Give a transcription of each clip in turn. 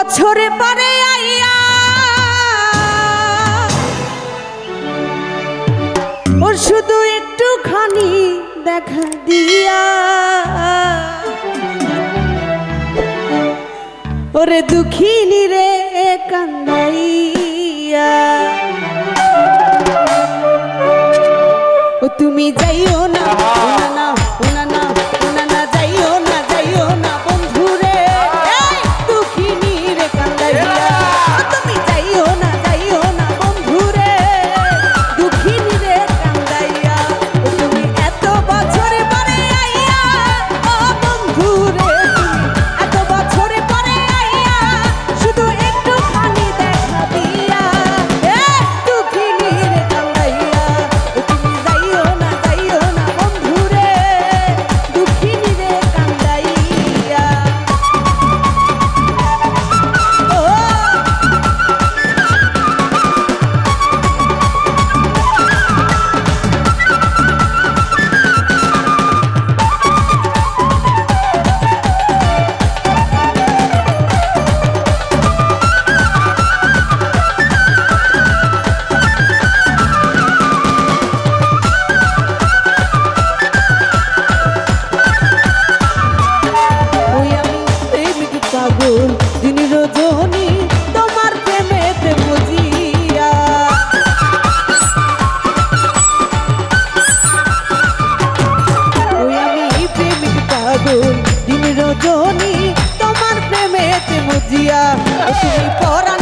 বছর পরে আইয়া ওর শুধু একটুখানি দেখা দিয়া। ওরে দুঃখিনী রে কান্দাইয়া। ও তুমি যাইও না জিয়া তুমি পরাণ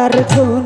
যার কোন